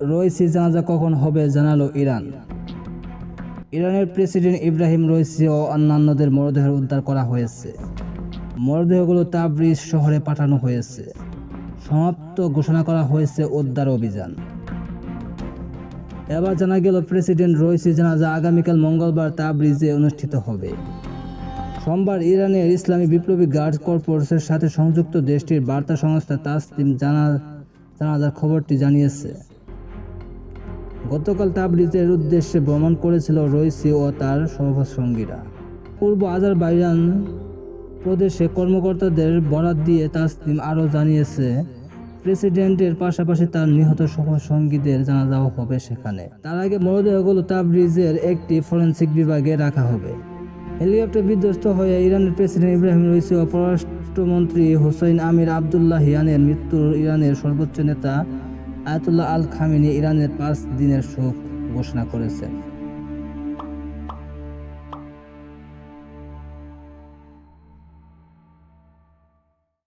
রয়েছি জানাজা কখন হবে জানালো ইরান। ইরানের প্রেসিডেন্ট ইব্রাহিম রয়েছি ও অন্যান্যদের মরদেহ উদ্ধার করা হয়েছে। মরদেহগুলো তাবরিজ শহরে পাঠানো হয়েছে। সমাপ্ত ঘোষণা করা হয়েছে উদ্ধার অভিযান। এবার জানা গেল প্রেসিডেন্ট রয়েছে জানাজা আগামীকাল মঙ্গলবার তাবরিজে অনুষ্ঠিত হবে। সোমবার ইরানের ইসলামী বিপ্লবী গার্ড কর্পসের সাথে সংযুক্ত দেশটির বার্তা সংস্থা তাসতিম জানা জানাজার খবরটি জানিয়েছে। গতকাল তাবরিজের উদ্দেশ্যে ভ্রমণ করেছিল রইসি ও তার সহসঙ্গীরা। পূর্ব আজারবাইজান প্রদেশে কর্মকর্তাদের বরাত দিয়ে তাসলিম আরও জানিয়েছে, প্রেসিডেন্টের পাশাপাশি তার নিহত সহসঙ্গীদের জানাজাও হবে সেখানে। তার আগে মরদেহগুলো তাবরিজের একটি ফরেন্সিক বিভাগে রাখা হবে। হেলিকপ্টার বিধ্বস্ত হয়ে ইরানের প্রেসিডেন্ট ইব্রাহিম রইসি ও পররাষ্ট্রমন্ত্রী হোসেন আমির আবদুল্লাহ ইয়ানের মৃত্যুর ইরানের সর্বোচ্চ নেতা আয়াতুল্লাহ আল খামিনী ইরানের পাঁচ দিনের শোক ঘোষণা করেছেন।